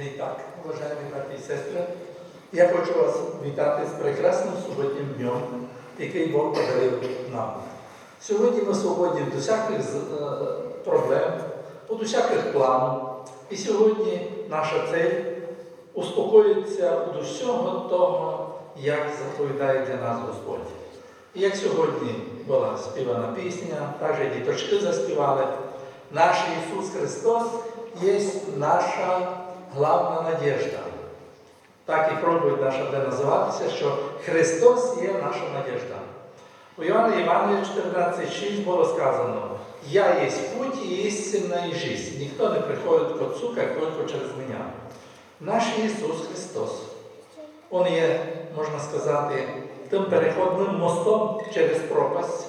І так, уважаемі брати і сестри, я хочу вас вітати з прекрасним суботнім днем, який Бог подарив нам. Сьогодні ми свободні від усяких е, проблем, від усяких планів. І сьогодні наша цель успокоїться від усього того, як заповідає для нас Господь. І як сьогодні була співана пісня, також діточки заспівали, наш Ісус Христос є наша главна надіжда. Так і пробує наша де називатися, що Христос є наша надіжда. У Івана Іванові 14,6 було сказано, Я є путь істинна і жизнь. Ніхто не приходить к Отцу, як тільки через мене. Наш Ісус Христос. Он є, можна сказати, тим переходним мостом через пропасть,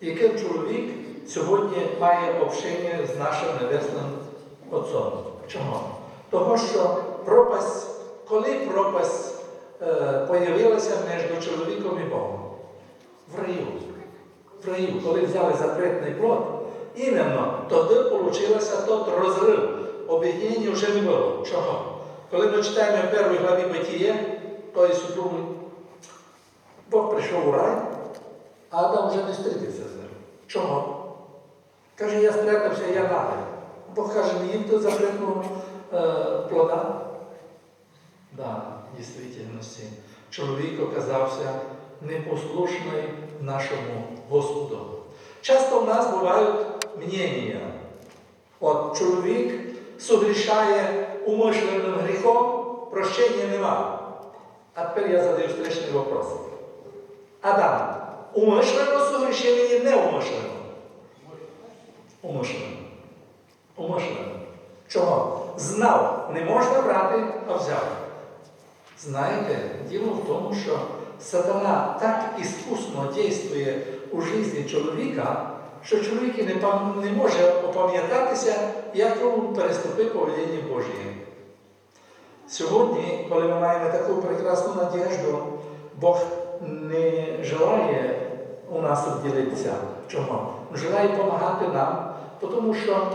яким чоловік сьогодні має общення з нашим Небесним Отцом. Чого? Того, що пропасть, коли пропасть е, появилася між чоловіком і Богом? В раю. В раю, коли взяли запретний плод, іменно тоді получився тот розрив. Об'єднання вже не було. Чого? Коли ми читаємо в першій главі Битіє, то і супруги, Бог прийшов у рай, а Адам вже не зустрітився з ним. Чого? Каже, я спрятався, я нагий. Бог каже, не їм до запретного е, плода. Да, в дійсності. Чоловік оказався непослушний нашому Господу. Часто в нас бувають мнення. От чоловік согрішає умишленим гріхом, прощення нема. А тепер я задаю встречний вопрос. Адам, умишлено согрішив чи не умишлено? Умишлено. Умишлено. Знав, не можна брати, а взяв. Знаєте, діло в тому, що сатана так іскусно дійствує у житті чоловіка, що чоловік не, не може опам'ятатися, як він переступив повеління Божє. Сьогодні, коли ми маємо таку прекрасну надіжду, Бог не желає у нас відділитися. Чому? Желає допомагати нам, тому що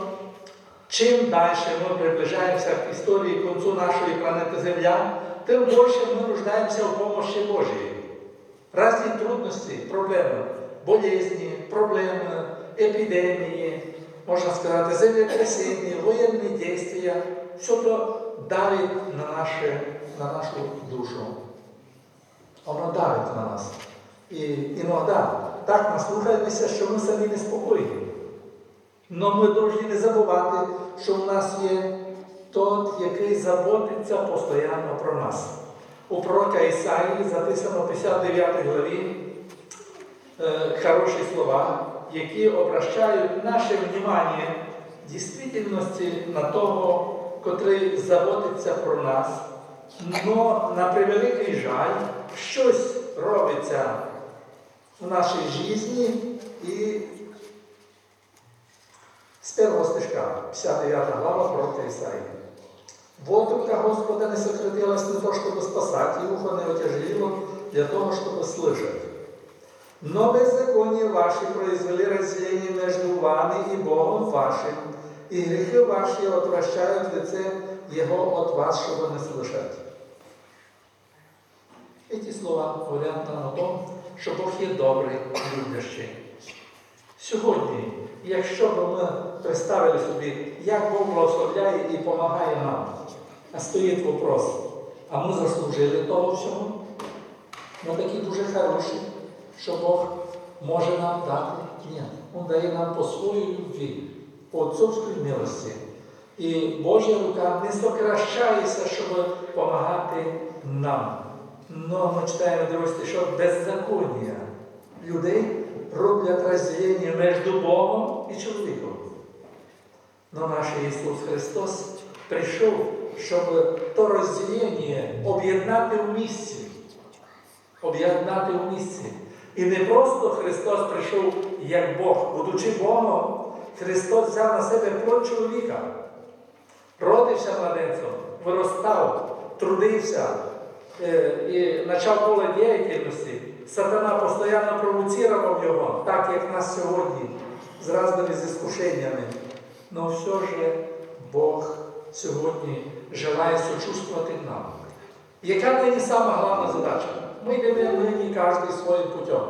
чим далі ми приближаємося к історії кінцю нашої планети Земля, тим більше ми нуждаємося в допомогі Божій. Разні трудності, проблеми, болезні, проблеми, епідемії, можна сказати, землетрясіння, воєнні дії, все то давить на, наше, на нашу душу. Воно давить на нас. І іноді так наслухаємося, що ми самі неспокійні. Но ми повинні не забувати, що у нас є тот, який заботиться постійно про нас. У пророка Ісаїї записано в 59 главі е, хороші слова, які обращають наше внимання в дійсності на того, котрий заботиться про нас. Но на превеликий жаль, щось робиться в нашій житті і з першого стежка, 59 глава пророка Ісаїї. Вот рука Господа не сократилась не то, чтобы спасать, и ухо не отяжелило для того, чтобы слышать. Но беззаконие ваши произвели разделение между вами и Богом вашим, и грехи ваши отвращают лице Его от вас, чтобы не слышать. Эти слова говорять нам о тому, що Бог є добрий і люблячий. Сьогодні, якщо б ми представили собі, як Бог благословляє і допомагає нам, а стоїть вопрос, а ми заслужили того всього? Ми такі дуже хороші, що Бог може нам дати. Ні, Він дає нам по своїй любві, по отцовській милості. І Божа рука не сокращається, щоб допомагати нам. Но ми читаємо другий що беззаконня людей роблять розділення між Богом і чоловіком. Но наш Ісус Христос прийшов, щоб то розділення об'єднати в місці. Об'єднати в місці. І не просто Христос прийшов як Бог, будучи Богом, Христос взяв на себе плод чоловіка, родився младенцем, виростав, трудився е, і почав поле діяльності. Сатана постійно провоцировав його, так як нас сьогодні, з різними зіскушеннями. Но все ж Бог сьогодні желає сочувствувати нам. Яка нині сама головна задача? Ми йдемо нині кожен своїм путем.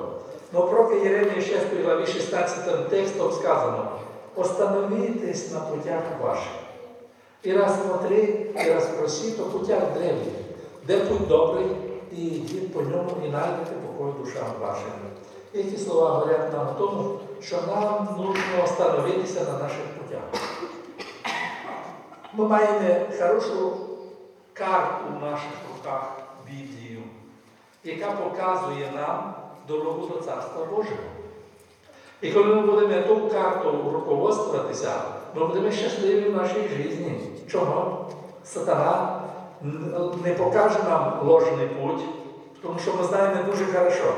Но про Єремія 6 главі 16 текстом сказано, остановитесь на путях ваших. І рассмотри, і розпроси по путях древніх, де путь добрий, і йдіть по ньому, і знайдете покой душам вашим. І ці слова говорять нам о тому, що нам потрібно остановитися на наших путях. Ми маємо хорошу карту в наших руках Біблію, яка показує нам дорогу до Царства Божого. І коли ми будемо ту карту руководствуватися, ми будемо щасливі в нашій житті. Чого? Сатана не покаже нам ложний путь, тому що ми знаємо дуже хорошо.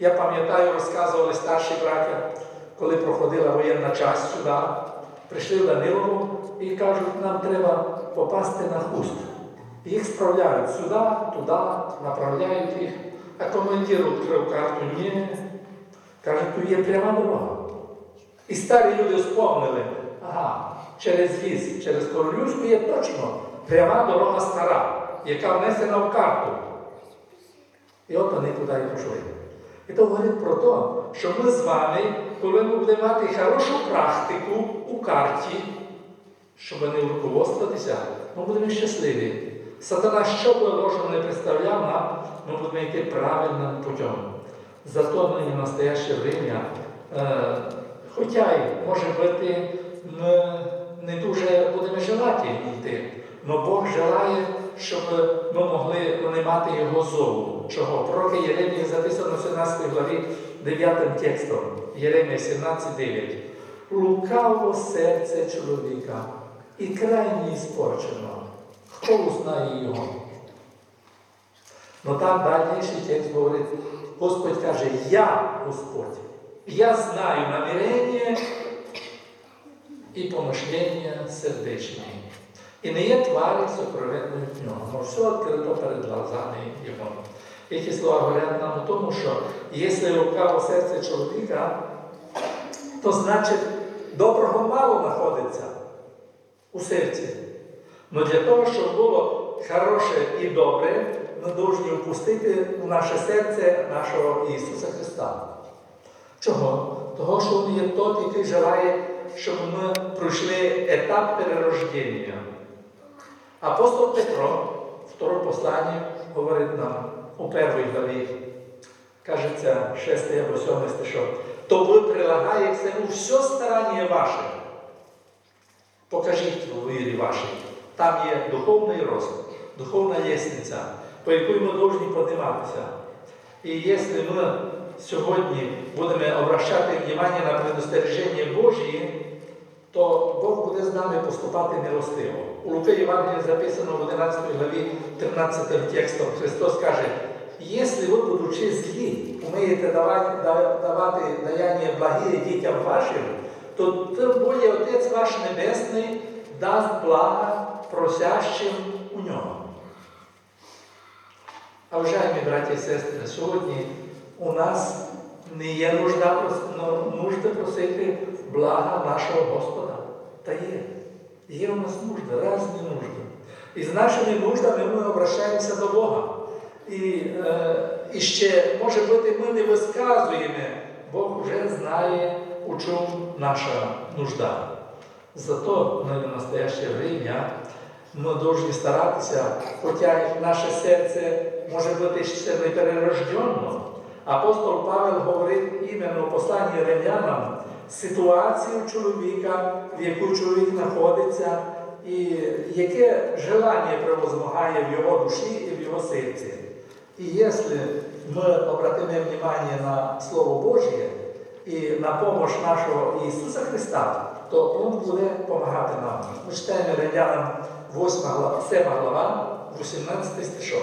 Я пам'ятаю, розказували старші браття, коли проходила воєнна часть сюди, прийшли в Данилову і кажуть, нам треба попасти на хуст. Їх справляють сюди, туди, направляють їх. А командир відкрив карту, ні. Каже, тут є пряма дорога. І старі люди спомнили, ага, через ліс, через Королівську є точно пряма дорога стара, яка внесена в карту. І от вони туди і пішли. І то говорить про те, що ми з вами, коли ми будемо мати хорошу практику у карті, щоб не руководствуватися, ми будемо щасливі. Сатана, що би ложно не представляв нам, ми будемо йти правильним путем. Зато нині в настояще время, е, хоча й може бути, не дуже будемо желати йти, але Бог желає, щоб ми могли не мати його зову. Чого? Пророка Єремії записано в 17 главі 9 текстом. Єремія 17,9. Лукаво серце чоловіка і крайні іспорчено. Хто узнає його? Ну там дальніший текст говорить, Господь каже, я Господь. Я знаю намірення і помишлення сердечне. І не є тварі сокровенною в нього, але все відкрито перед глазами Його. І ті слова говорять нам у тому, що якщо лукаво серце чоловіка, то значить доброго мало знаходиться у серці. Но для того, щоб було хороше і добре, ми повинні впустити у наше серце нашого Ісуса Христа. Чого? Того, що Він є той, який желає, щоб ми пройшли етап перерождення. Апостол Петро, второе послання, говорить нам у першій главі, кажеться 6 або 7 стишок, то ви прилагаєте у все старання ваше. Покажіть у вірі вашій. Там є духовний рост, духовна лісниця, по якій ми повинні підніматися. І якщо ми сьогодні будемо обращати увагу на предостереження Божі, то Бог буде з нами поступати милостиво. У Луки Євангелії записано в 11 главі 13 текстом Христос каже, якщо ви, будучи злі, вмієте давати, давати даяння благі дітям вашим, то тим більше Отець ваш Небесний дасть блага просящим у нього. А вважаємо, браті і сестри, сьогодні у нас не є нужда, нужда просити блага нашого Господа. Та є. Є у нас нужда, різні нужди. І з нашими нуждами ми обращаємося до Бога. І, е, і ще, може бути, ми не висказуємо, Бог вже знає, у чому наша нужда. Зато ми в настояще время ми повинні старатися, хоча наше серце може бути ще не перерожденно. Апостол Павел говорить іменно у посланні римлянам ситуацію чоловіка, в яку чоловік знаходиться, і яке желання превозмагає в його душі і в його серці. І якщо ми обратимо внимание на Слово Божє і на помощь нашого Ісуса Христа, то Він буде допомагати нам. Ми читаємо Римлянам 8 глава, 7 глава, 18 стишок.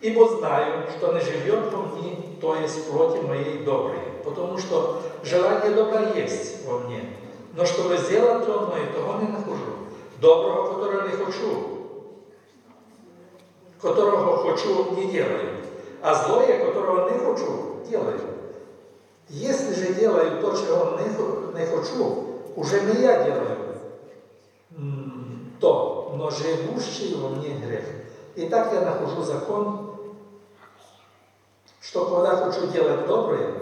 Ибо знаю, что не живет во мне, то есть в плоти моей доброй, потому что желание добра есть во мне, но чтобы сделать то и того не нахожу. Доброго, которого не хочу, которого хочу, не делаю, а злое, которого не хочу, делаю. Если же делаю то, чего не, не хочу, уже не я делаю, то, но живущий во мне грех. И так я нахожу закон, что когда хочу делать доброе,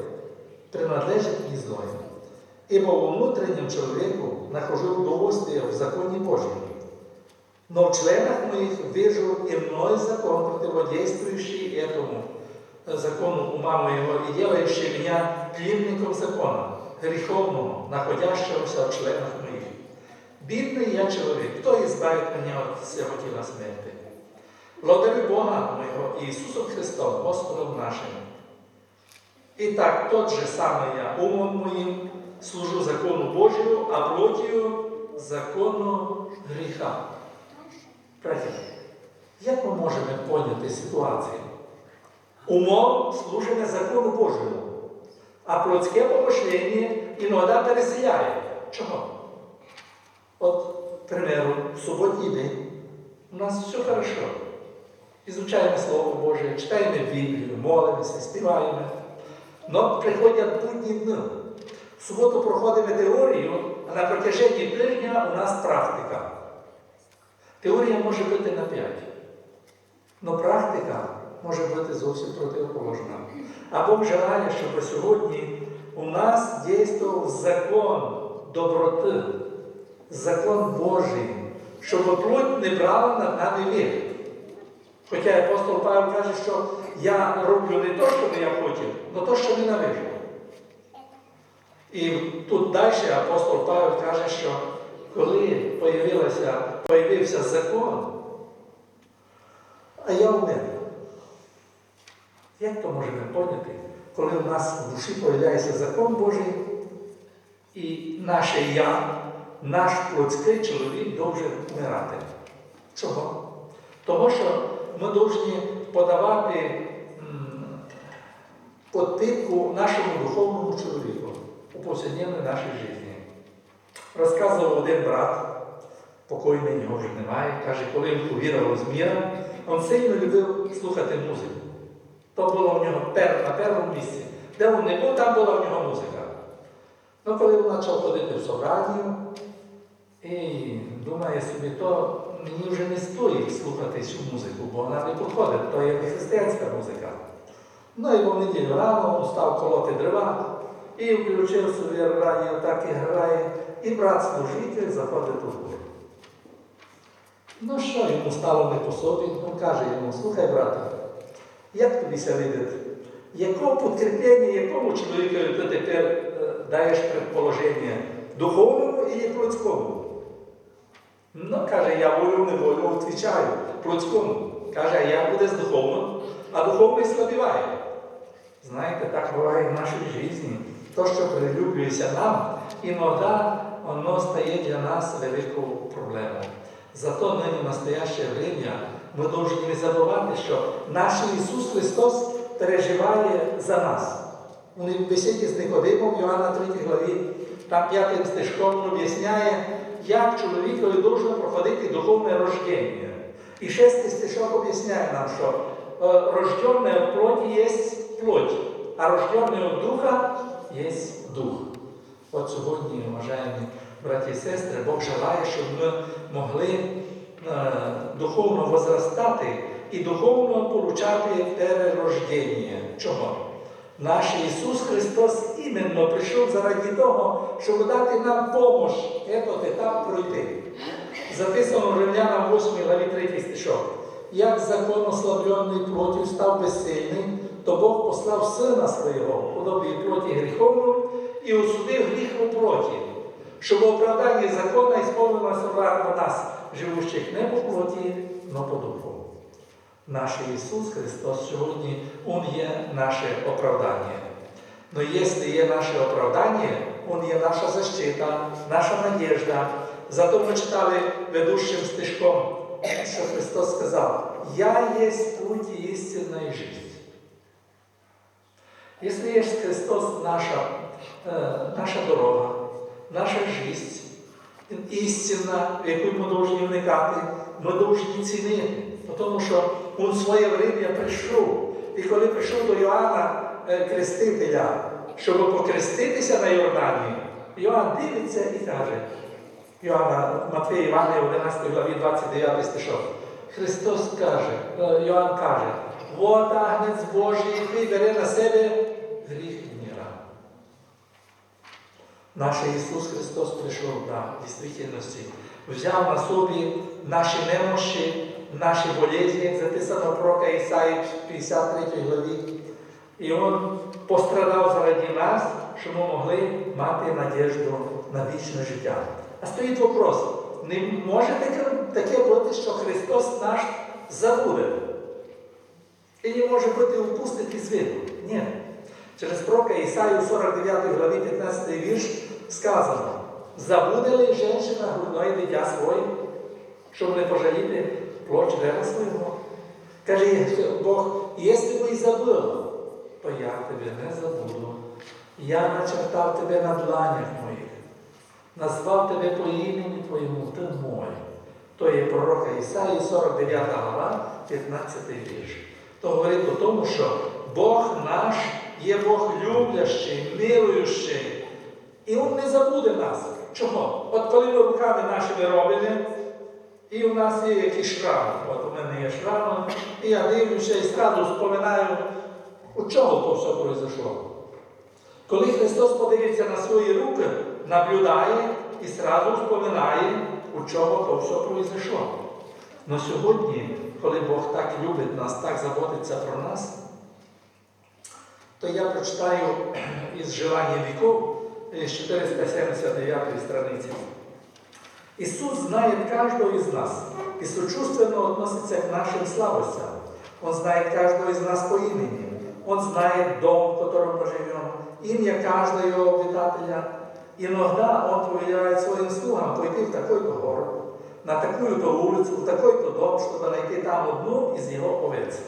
принадлежит злое. Ибо во внутреннем человеку нахожу удовольствие в законе Божьем. Но в членах моих вижу иной закон, противодействующий этому закону ума моего и делающий меня пленником закона, греховному, находящегося в членах моих. Бідний я чоловік, хто избавить мене від цього тіла смерти? Благодарю Бога моего Иисусом Христом, Господом нашим. Итак, тот же самый я умом моим служу закону Божию, а плотью закону гріха. Браті, як ми можемо поняти ситуацію? Умом служимо закону Божому, а плотське помишлення іноді переселяє. Чого? От, примеру, в суботній день у нас все хорошо. Изучаємо Слово Боже, читаємо Біблію, молимося, співаємо. Но приходять будні дні. В суботу проходимо теорію, а на протяженні тижня у нас практика. Теорія може бути на 5. Но практика може бути зовсім протиположна. А Бог желає, щоб сьогодні у нас дійствував закон доброти, закон Божий, щоб плоть не брала над нами вік. Хоча апостол Павло каже, що я роблю не те, що я хотів, але те, що ненавижу. І тут далі апостол Павло каже, що коли появився закон, а я умер. Як то можемо поняти, коли у нас в душі появляється закон Божий, і наше я, наш плотський чоловік должен вмирати? Чого? Того, що ми повинні подавати м, нашому духовному чоловіку у повсякденній нашій житті. Розказував один брат, покойний його вже немає, каже, коли він повірив з міра, він сильно любив слухати музику. То було в нього пер, на першому місці. Де він не був, там була в нього музика. Ну, коли він почав ходити в собранію, і думає собі, то мені вже не стоїть слухати цю музику, бо вона не підходить, то є християнська музика. Ну і в неділю рано став колоти дрова і включив собі радіо, так і грає, і брат-служитель заходить у двор. Ну що йому стало не по собі? Він каже йому, слухай, брате, як тобі ся видати? Якого підкріплення, якому чоловікові ти тепер е, даєш предположення? Духовному і плотському? Ну, каже, я волю неволю відповідаю плотському. Каже, як буде з духовним, а духовний слабіває. Знаєте, так буває в нашій житті. То, що прилюблюється нам, іноді воно стає для нас великою проблемою. Зато нині настояще время ми повинні не забувати, що наш Ісус Христос переживає за нас. В бесіді з Никодимом, Йоанна 3 главі, там п'ятим стежком об'ясняє, як чоловікові должно проходити духовне рождення. І шестий стишок об'ясняє нам, що е, рожденне в плоті є плоть, а рожденне від духа є дух. От сьогодні, уважаємо браті і сестри, Бог желає, щоб ми могли е, духовно возростати і духовно получати перерождення. Чого? Наш Ісус Христос іменно прийшов заради того, щоб дати нам помощь этот етап пройти. Записано в Римлянам 8 главі 3 стишок. Як закон ослаблений плотю став безсильний, то Бог послав Сина Свого, у подобі плоті гріховну, і осудив гріх у плоті, щоб оправдання закона ісповнилося в нас, живущих не по плоті, но по духу. Наш Ісус Христос сьогодні Он є наше оправдання. Но якщо є наше оправдання, Он є наша защита, наша надежда. Зато ми читали ведущим стишком, що Христос сказав, Я є путь істина і життя. Якщо є Христос наша, е, наша дорога, наша життя, істина, в яку ми повинні вникати, ми повинні цінити. Тому що він своє время прийшов. І коли прийшов до Йоанна е, Крестителя, щоб покреститися на Йордані, Йоанн дивиться і каже, Йоанна, Матвія Івана, 11 главі 29 стишок. Христос каже, е, Йоанн каже, вот агнець Божий, який бере на себе гріх міра. Наш Ісус Христос прийшов, в дійсності, взяв на собі наші немощі, наші болезні, як записано пророка Ісаї в 53 главі. І Він пострадав заради нас, щоб ми могли мати надіжду на вічне життя. А стоїть вопрос, не може таке бути, що Христос наш забуде? І не може бути упустити з виду. Ні. Через пророка Ісаю 49 главі 15 вірш сказано, забуде ли жінка грудної дитя своє, щоб не пожаліти плоч дерева свого? Каже Бог, якщо би і забула, то я тебе не забуду. Я начертав тебе на дланях моїх, назвав тебе по імені твоєму, ти мой. То є пророка Ісаї, 49 глава, 15 вірш. То говорить о тому, що Бог наш є Бог люблящий, милуючий. І Він не забуде нас. Чого? От коли ми руками нашими робимо, і у нас є якісь шрами. От у мене є шрами, і я дивлюся і зразу споминаю, у чого то все произошло. Коли Христос подивиться на свої руки, наблюдає і зразу споминає, у чого то все произошло. Но сьогодні, коли Бог так любить нас, так заботиться про нас, то я прочитаю із Желання віков з 479 страниці. Иисус знает каждого из нас и сочувственно относится к нашим слабостям. Он знает каждого из нас по имени. Он знает дом, в котором мы живем, имя каждого обитателя. Иногда Он повелевает своим слугам пойти в такой-то город, на такую-то улицу, в такой-то дом, чтобы найти там одну из Его овец.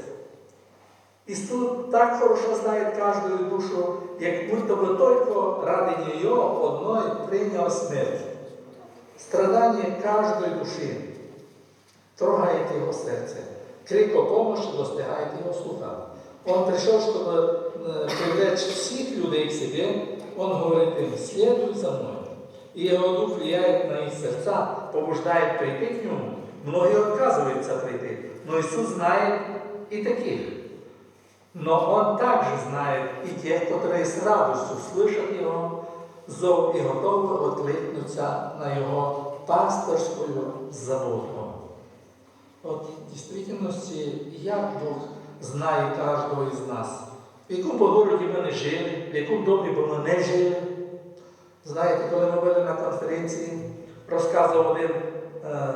Иисус так хорошо знает каждую душу, как будто бы только ради нее одной принял смерть. Страдание каждой души трогает его сердце. Крик о помощи достигает его слуха. Он пришел, чтобы э, привлечь всех людей к себе. Он говорит им, следуй за мной. И его дух влияет на их сердца, побуждает прийти к нему. Многие отказываются прийти, но Иисус знает и таких. Но Он также знает и тех, которые с радостью слышат Его зов і готові откликнуться на Його пасторську заботу. От в дійсності, як Бог знає кожного із нас, в якому би городі ми не жили, в якому домі би ми не жили. Знаєте, коли ми були на конференції, розказував один е,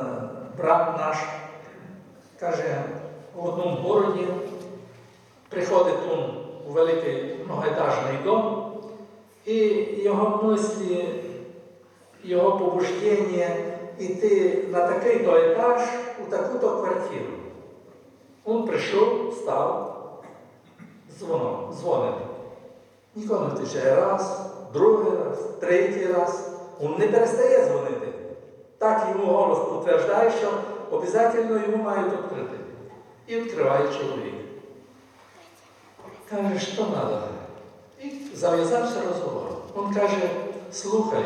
брат наш, каже, в одному городі приходить він у великий многоетажний дом, його мислі, його побуждення йти на такий-то етаж у таку-то квартиру. Він прийшов, став, дзвонив, дзвонив. Ніхто не втичає раз, другий раз, третій раз. Він не перестає дзвонити. Так йому голос підтверджує, що обов'язково йому мають відкрити. І відкриває чоловік. Каже, що треба? І зав'язався розговор. Він каже, слухай,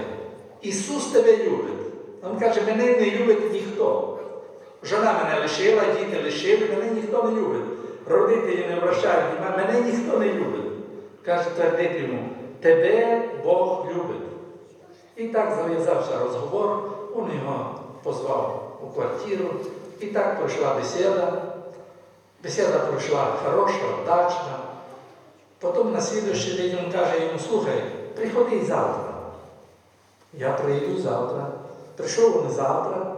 Ісус тебе любить. Він каже, мене не любить ніхто. Жона мене лишила, діти лишили, мене ніхто не любить. Родителі не вращають, мене ніхто не любить. Каже, твердить йому, тебе Бог любить. І так зав'язався розговор, він його позвав у квартиру, і так пройшла бесіда. Бесіда пройшла хороша, вдачна. Потім на слідуючий день він каже йому, слухай, приходи завтра. Я прийду завтра. Прийшов він завтра.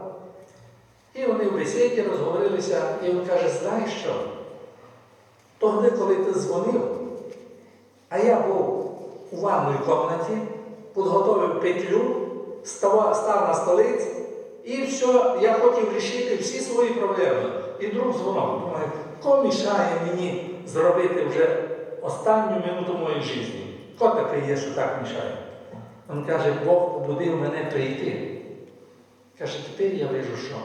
І вони в бесіді розговорилися, і він каже, знаєш що? Тоді, коли ти дзвонив, а я був у ванній кімнаті, підготовив петлю, став, став на столиці, і все, я хотів вирішити всі свої проблеми. І друг дзвонок. Думаю, хто мішає мені зробити вже останню минуту моєї житті. Хто такий є, що так мішає? Він каже, Бог побудив мене прийти. Каже, тепер я вижу, що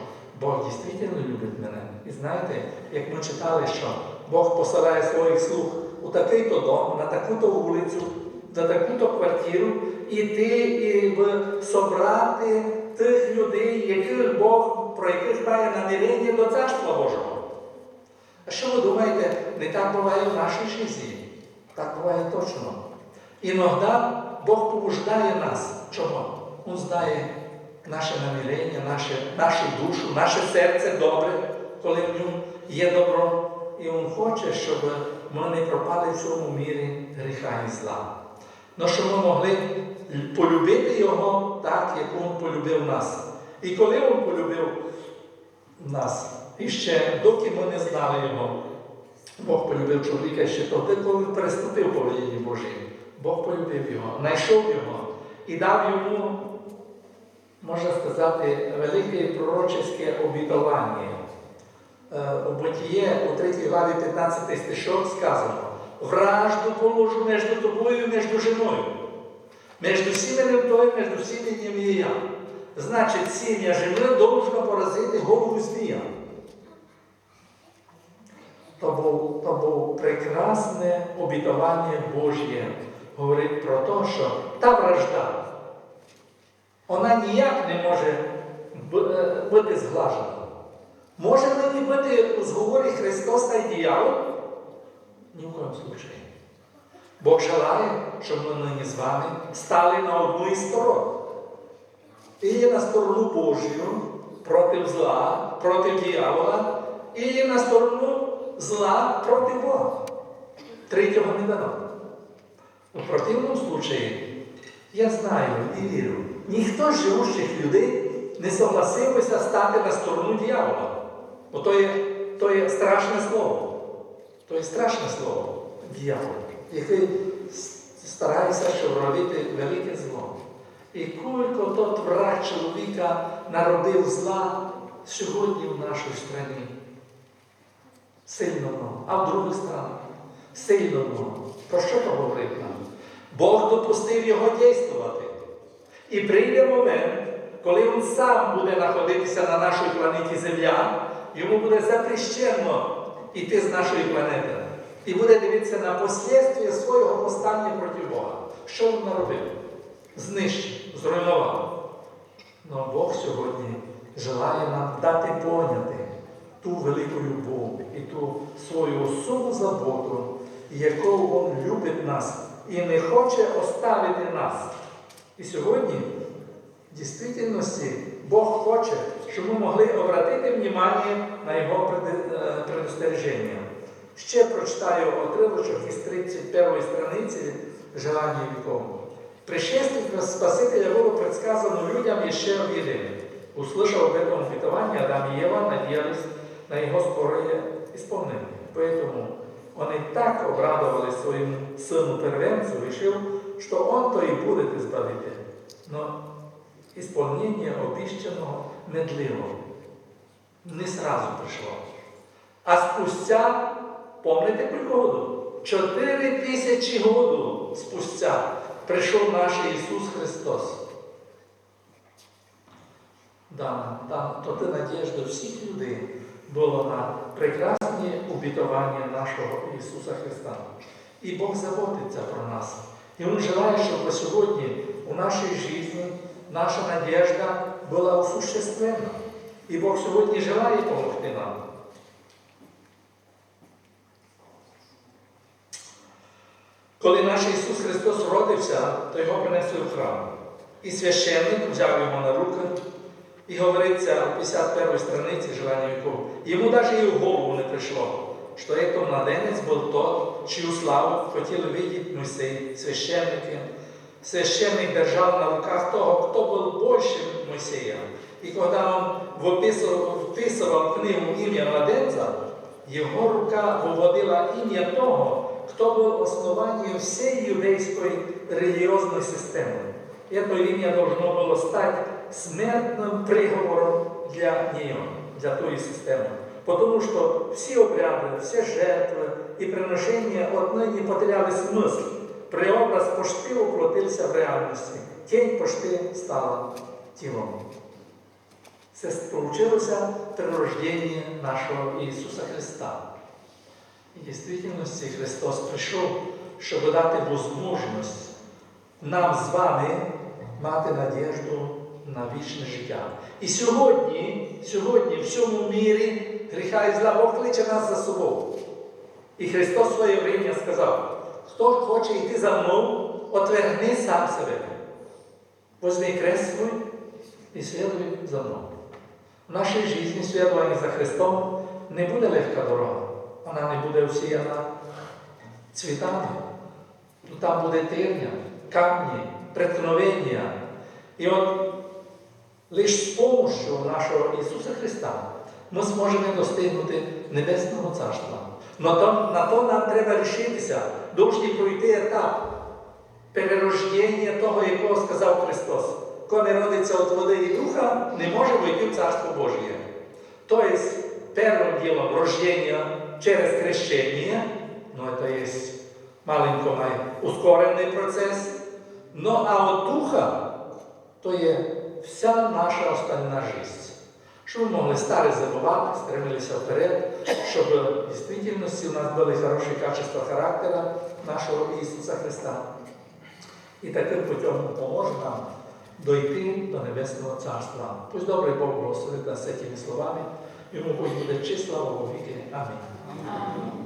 Бог дійсно любить мене. І знаєте, як ми читали, що Бог посилає своїх слуг у такий-то дом, на таку-то вулицю, за таку-то квартиру іти і собрати тих людей, яких Бог, про яких має намірення до Царства Божого. А що ви думаєте, не так буває в нашій житті? Так буває точно. Іноді Бог побуждає нас. Чого? Він знає наше намірення, наше, нашу душу, наше серце добре, коли в ньому є добро. І Він хоче, щоб ми не пропали в цьому мірі гріха і зла. Но щоб ми могли полюбити Його так, як Він полюбив нас. І коли Він полюбив нас, і ще доки ми не знали Його, Бог полюбив чоловіка ще тоді, коли переступив повеління Божі. Бог полюбив його, знайшов його і дав йому, можна сказати, велике пророчеське обітування. Е, У Бытие, у 3 главі 15 стишок сказано, вражду положу між тобою і між жіною, між сіменем твоїм, між сіменем і я. Значить, сім'я жени должно поразити голову змія. То був прекрасне обітування Божє. Говорить про те, що та вражда, вона ніяк не може е, бути зглажена. Може нині бути у зговорі Христос та діявол? Ні в коєму случаї. Бог желає, щоб ми нині з вами стали на одну із сторон. І на сторону Божою проти зла, проти дьявола, і на сторону зла проти Бога. Третього не дано. У противному случаї я знаю і вірю, ніхто з живущих людей не согласився стати на сторону дьявола. Бо то є, то є страшне слово. То є страшне слово дьявол, який старається, щоб робити велике зло. І кілько тот враг чоловіка народив зла сьогодні в нашій країні. Сильно. А в других странах сильно. Про що то говорить нам? Бог допустив його дійствувати. І прийде момент, коли він сам буде знаходитися на нашій планеті Земля, йому буде запрещено йти з нашої планети. І буде дивитися на послідствия свого постання проти Бога. Що він наробив? Знищив, зруйнував. Но Бог сьогодні желає нам дати поняти ту велику любов і ту свою особу заботу, яку Він любить нас і не хоче оставити нас. І сьогодні, в дійсності, Бог хоче, щоб ми могли обратити внимание на Його преди- е, предостереження. Ще прочитаю отривочок із 31 страниці Желання віков. Пришествие Спасителя было предсказано людям еще в Едеме. Услышав об этом обетовании, Адам и Ева надеялись на его скорое исполнение. Поэтому они так обрадовались своему сыну первенцу, решил, что он-то и будет избавитель. Но исполнение обещанного не длило. Не сразу пришло. А спустя, помните пригоду? Чотири тисячі году спустя прийшов наш Ісус Христос. Да, там, то ти надіжда всіх людей було на прекрасні обітування нашого Ісуса Христа. І Бог заботиться про нас. І Він желає, щоб сьогодні у нашій житті наша надіжда була осуществлена. І Бог сьогодні желає допомогти нам. Коли наш Ісус Христос родився, то його принесли в храм. І священник взяв його на руки і говориться у 51 страниці желання віков. Йому навіть і в голову не прийшло, що це младенець був тот, чию славу хотіли видіти Мойсей, священники. Священник держав на руках того, хто був більше Мойсея. І коли він вписував книгу ім'я младенця, його рука виводила ім'я того, хто був основанням всієї юдейської релігіозної системи. Это ім'я должно було стати смертним приговором для нее, для тої системи. Тому що всі обряди, всі жертви і приношення отнині потеряли смисл. Преобраз пошти уплотився в реальності. Тінь пошти стала тілом. Це случилося при рожденні нашого Ісуса Христа. І в дійсності Христос прийшов, щоб дати можливість нам з вами мати надіжду на вічне життя. І сьогодні, сьогодні в цьому мірі гріха і зла Бог кличе нас за собою. І Христос своє время сказав, хто хоче йти за мною, отвергни сам себе. Возьми крест свой і слідуй за мною. В нашій житті слідування за Христом не буде легка дорога. Вона не буде всіяна цвітами. Там буде терня, камні, преткновення. І от лише з помощью нашого Ісуса Христа ми зможемо достигнути Небесного Царства. Но там, на то нам треба рішитися, довжні пройти етап перерождення того, якого сказав Христос. Хто не родиться від води і духа, не може войти в Царство Божє. Тобто, первым делом рождения через крещение, ну это есть маленько ускорений процес, ну а от духа то є вся наша остальна життя. Щоб ми могли старе забувати, стремилися вперед, щоб в дійсності у нас були хороші качества характера нашого Ісуса Христа. І таким путем поможе нам дойти до Небесного Царства. Пусть добрий Бог благословить нас цими словами. Йому пусть буде числа віки. Амінь. Амінь.